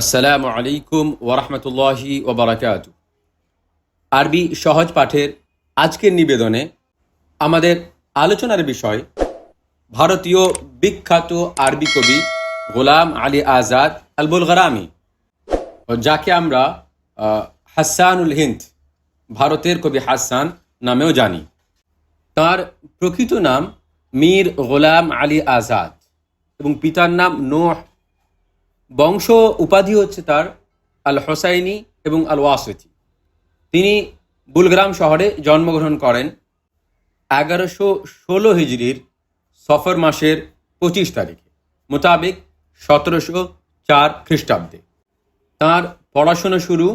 আসসালামু আলাইকুম ওরহমতুল্লাহি ওবরাকাত আরবি সহজ পাঠের আজকের নিবেদনে আমাদের আলোচনার বিষয় ভারতীয় বিখ্যাত আরবি কবি গোলাম আলী আজাদ আল বুলগারামি যাকে আমরা হাসানুল হিন্দ, ভারতের কবি হাসান নামেও জানি। তার প্রকৃত নাম মীর গোলাম আলী আজাদ এবং পিতার নাম নোহ বংশ উপাধি হচ্ছে তার আল হোসাইনি এবং আল ওয়াসিথি তিনি বুলগ্রাম শহরে জন্মগ্রহণ করেন এগারোশো ষোলো হিজড়ির সফর মাসের পঁচিশ তারিখে, মোতাবেক সতেরোশো চার খ্রিস্টাব্দে। তার পড়াশোনা শুরু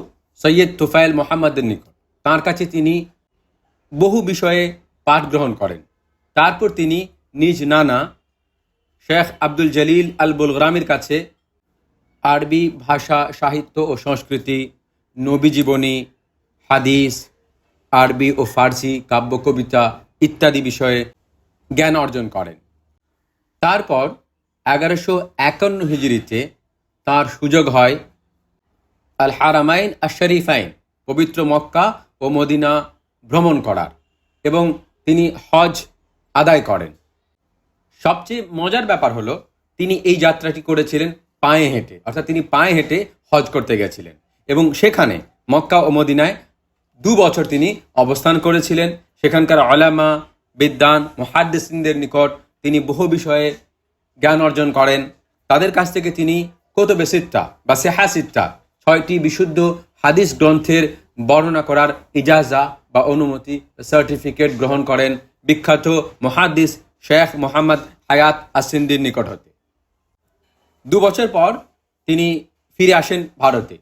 সৈয়দ তুফাইল মোহাম্মদের নিকট। তার কাছে তিনি বহু বিষয়ে পাঠ গ্রহণ করেন। তারপর তিনি নিজ নানা শেখ আব্দুল জলিল আল বুলগ্রামের কাছে আরবি ভাষা, সাহিত্য ও সংস্কৃতি, নবী জীবনী, হাদিস, আরবি ও ফার্সি, কাব্য, কবিতা ইত্যাদি বিষয়ে জ্ঞান অর্জন করেন। তারপর এগারোশো একান্ন হিজড়িতে তার সুযোগ হয় আল হারামাইন আর শরীফাইন পবিত্র মক্কা ও মদিনা ভ্রমণ করার এবং তিনি হজ আদায় করেন। সবচেয়ে মজার ব্যাপার হলো, তিনি এই যাত্রাটি করেছিলেন পায়ে হেঁটে, অর্থাৎ তিনি পায়ে হেঁটে হজ করতে গেছিলেন। এবং সেখানে মক্কা ও মদিনায় দু বছর তিনি অবস্থান করেছিলেন। সেখানকার আলামা বিদ্যান মহাদ্দিসিনদের নিকট তিনি বহু বিষয়ে জ্ঞান অর্জন করেন। তাদের কাছ থেকে তিনি কোতবে সিত্তা বা সেহা সিত্তা ছয়টি বিশুদ্ধ হাদিস গ্রন্থের বর্ণনা করার ইজাজা বা অনুমতি সার্টিফিকেট গ্রহণ করেন। বিখ্যাত মহাদ্দিস শেখ মোহাম্মদ হায়াত আসিন্দির নিকট হতে। দু বছর পর তিনি ফিরে আসেন ভারতে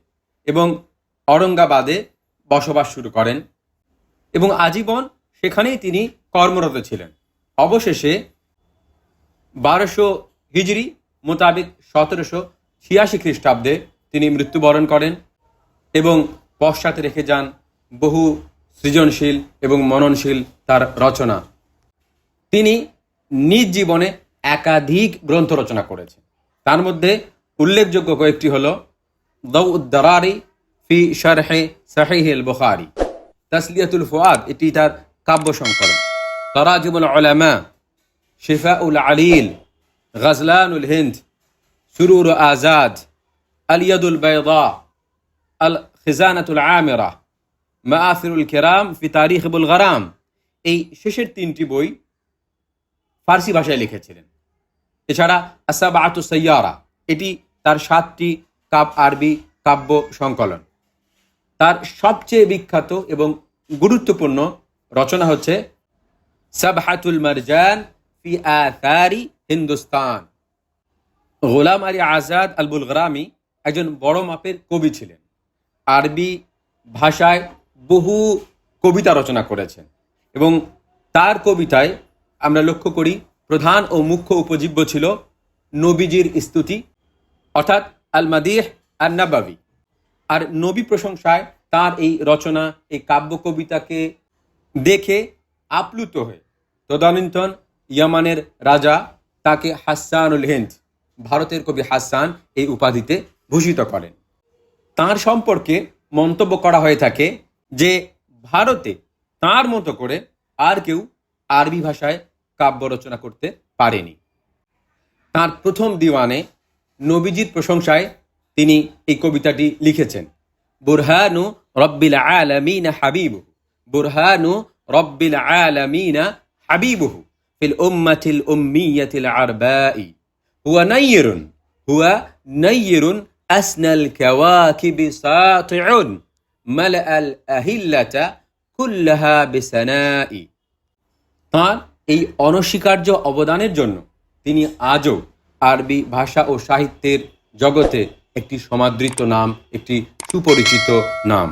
এবং অরঙ্গাবাদে বসবাস শুরু করেন এবং আজীবন সেখানেই তিনি কর্মরত ছিলেন। অবশেষে বারোশো হিজড়ি মোতাবেক সতেরোশো ছিয়াশি খ্রিস্টাব্দে তিনি মৃত্যুবরণ করেন এবং পশ্চাতে রেখে যান বহু সৃজনশীল এবং মননশীল তার রচনা। তিনি নিজ জীবনে একাধিক গ্রন্থ রচনা করেছেন। তার মধ্যে উল্লেখযোগ্য কয়েকটি হল দৌদ্দারি ফি শারহে সাহিহিল বুখারি তাসলিয়াতুল ফুয়াদ, এটি তার কাব্য সংকলন। তরাজিমুল উলামা, শিফাউল আলিল, গজলানুল হিন্দ, সুরুর আজাদ, আলিয়াদুল বাইদা আল খিজানাতুল আমেরা, মাআসিরুল কেরাম ফি তারিখ বুলগারাম এই শেষের তিনটি বই ফার্সি ভাষায় লিখেছিলেন। এছাড়া আসাব আতু সৈয়ারা এটি তার সাতটি কাব আরবি কাব্য সংকলন। তার সবচেয়ে বিখ্যাত এবং গুরুত্বপূর্ণ রচনা হচ্ছে, সাবহাতুল মারজান ফি আথারি হিন্দুস্তান। গোলাম আলী আজাদ আল বুলগরামি একজন বড় মাপের কবি ছিলেন। আরবি ভাষায় বহু কবিতা রচনা করেছেন এবং তার কবিতায় আমরা লক্ষ্য করি প্রধান ও মুখ্য উপজীব্য ছিল নবীজির স্তুতি, অর্থাৎ আল মাদিহ আর নাবাবি আর নবী প্রশংসায় তার এই রচনা, এই কাব্য কবিতাকে দেখে আপ্লুত হয়ে তদানীন্তন ইয়ামানের রাজা তাকে হাসানুল হিন্দ, ভারতের কবি হাসান এই উপাধিতে ভূষিত করেন। তার সম্পর্কে মন্তব্য করা হয়ে থাকে যে, ভারতে তার মতো করে আর কেউ আরবি ভাষায় কাব্য রচনা করতে পারেনি। তার প্রথম দিওয়ানে নবীজির প্রশংসায় তিনি এই কবিতাটি লিখেছেন, বুরহানু রব্বিল আলামিন হাবিবু বুরহানু রব্বিল আলামিন হাবিবুহু, ফিল উম্মাতিল উম্মিয়াতিল আরবাই হুয়া নাইয়িরুন হুয়া নাইয়িরুন আসনাল কাওয়াকিবি সাতিউন, মালআল আহিল্লাতা কুল্লাহা বিসানাই তাঁর এই অনস্বীকার্য অবদানের জন্য তিনি আজও আরবি ভাষা ও সাহিত্যের জগতে একটি সমাদৃত নাম, একটি সুপরিচিত নাম।